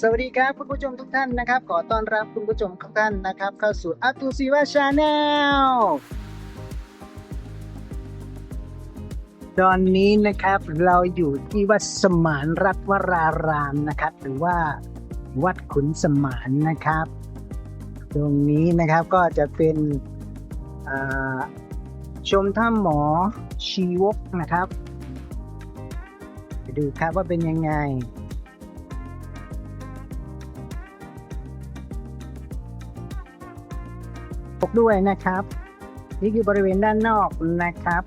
สวัสดีครับคุณผู้ชมทุกท่านนะครับ ขอต้อนรับคุณผู้ชมทุกท่านนะครับ เข้าสู่อัตุซีวาชาแนลตอนนี้นะครับเราอยู่ที่วัดสมานรัตวรารามนะครับ หรือว่าวัดขุนสมานนะครับ ตรงนี้นะครับก็จะเป็นชมถ้ำหมอชีวกนะครับ ไปดูครับว่าเป็นยังไง ด้วยนะครับ นี่คือบริเวณด้านนอกนะครับ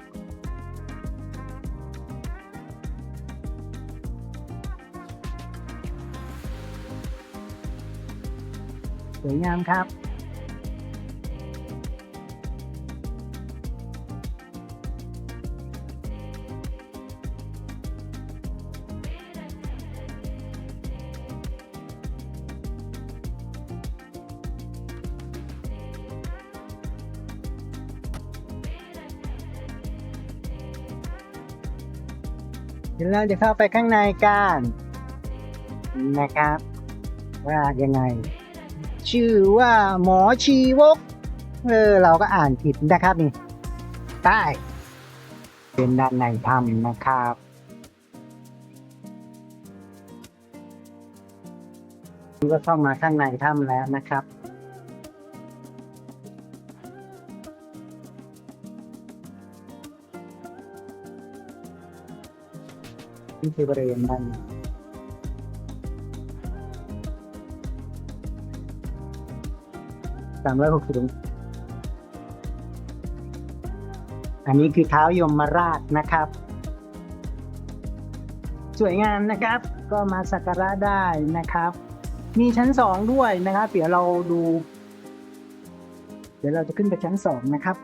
สวยงามครับ เดี๋ยวเราจะเข้าไปข้างในกันนะครับ ว่ายังไง ชื่อว่าหมอชีวก เออ เราก็อ่านผิดนะครับนี่ใต้เป็นด้านในถ้ำนะครับก็เข้ามาข้างในถ้ำแล้วนะครับ นี่คือบริเวณด้านในสามร้อยหกสิบอันนี้คือเท้ายมมาราชนะครับ สวยงามนะครับ ก็มาสักการะได้นะครับ มีชั้นสองด้วยนะครับ เดี๋ยวเราดู เดี๋ยวเราจะขึ้นไปชั้นสองนะครับ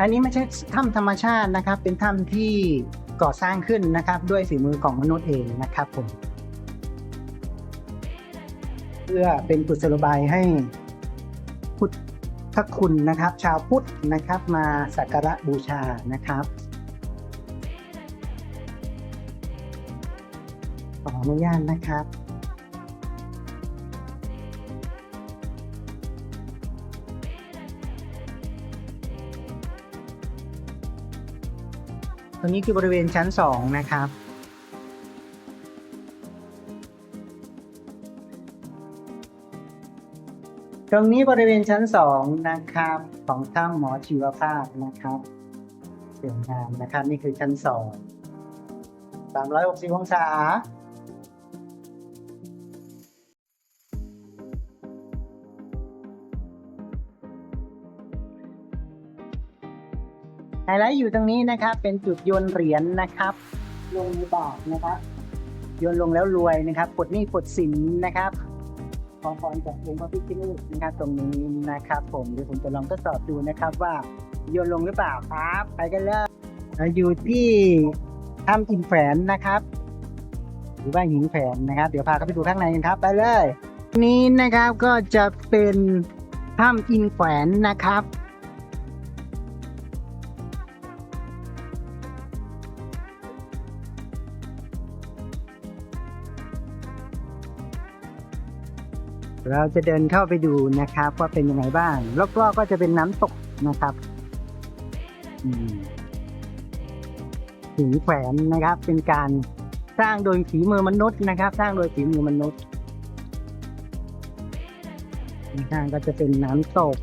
อันนี้ไม่ใช่ถ้ำธรรมชาตินะครับ เป็นถ้ำที่ก่อสร้างขึ้นนะครับ ด้วยฝีมือของมนุษย์เองนะครับผมเพื่อเป็นกุศโลบายให้พุทธคุณนะครับ ชาวพุทธนะครับมาสักการะบูชานะครับขออนุญาตนะครับ รงนี้คือบริเวณชั้นสองนะครับตรงนี้บริเวณชั้นสองนะครับ ของถ้ำหมอชีวภาพนะครับสวยงามนะครับ นี่คือชั้นสองสามร้อยหกสิบองศา ไฮไลท์อยู่ตรงนี้นะครับ เป็นจุดโยนเหรียญนะครับ ลงในบาทนะครับ โยนลงแล้วรวยนะครับปลดหนี้ปลดสินนะครับ ขอพรจากองค์พระพิฆเนศนะครับตรงนี้นะครับ ผมเดี๋ยวผมจะลองทดสอบดูนะครับ ว่าโยนลงหรือเปล่าครับ ไปกันเลยอยู่ที่ถ้ำอินแฝนนะครับ หรือว่าหินแฝนนะครับ เดี๋ยวพาเข้าไปดูข้างในกันครับ ไปเลย นี้นะครับก็จะเป็นถ้ำอินแฝนนะครับ เราจะเดินเข้าไปดูนะครับ ว่าเป็นยังไงบ้างรอบๆก็จะเป็นน้ำตกนะครับอืมหินแขวนนะครับ เป็นการสร้างโดยฝีมือมนุษย์นะครับ สร้างโดยฝีมือมนุษย์ข้างก็จะเป็นน้ำตก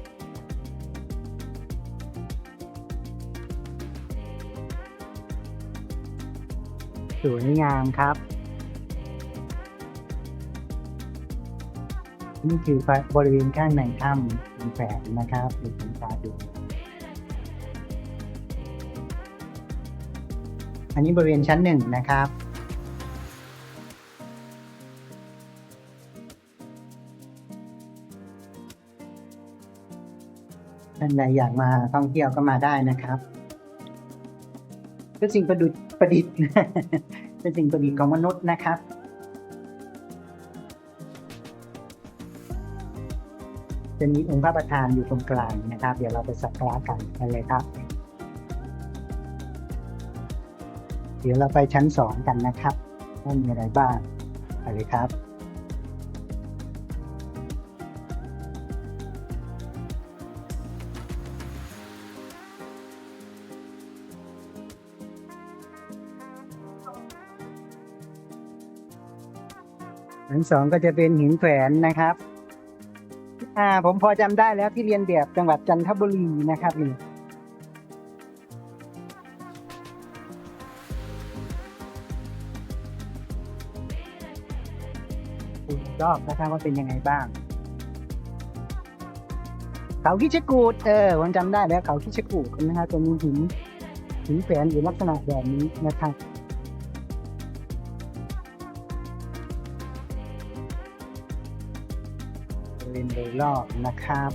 สวยงามครับ นี่คือบริเวณข้างในถ้ำมีแฝดนะครับหรือผมตาดูอันนี้บริเวณชั้นหนึ่งนะครับ ท่านใดอยากมาท่องเที่ยวก็มาได้นะครับก็สิ่งประดุษประดิษฐ์เป็นสิ่งประดิษฐ์ของมนุษย์นะครับ จะมีองค์พระประธานอยู่ตรงกลางนะครับ เดี๋ยวเราไปสักการะกันไปเลยครับ เดี๋ยวเราไปชั้นสองกันนะครับว่ามีอะไรบ้างไปเลยครับชั้นสองก็จะเป็นหินแขวนนะครับ อ่าผมพอจำได้แล้วที่เรียนแบบจังหวัดจันทบุรีนะครับนี่รอบนะครับว่าเป็นยังไงบ้าง เขาคิชกูดเออผมจำได้แล้วเขาคิชกูดนะครับจะมีหินหินแขวนอยู่ลักษณะแบบนี้นะครับ รินโดยรอบนะครับ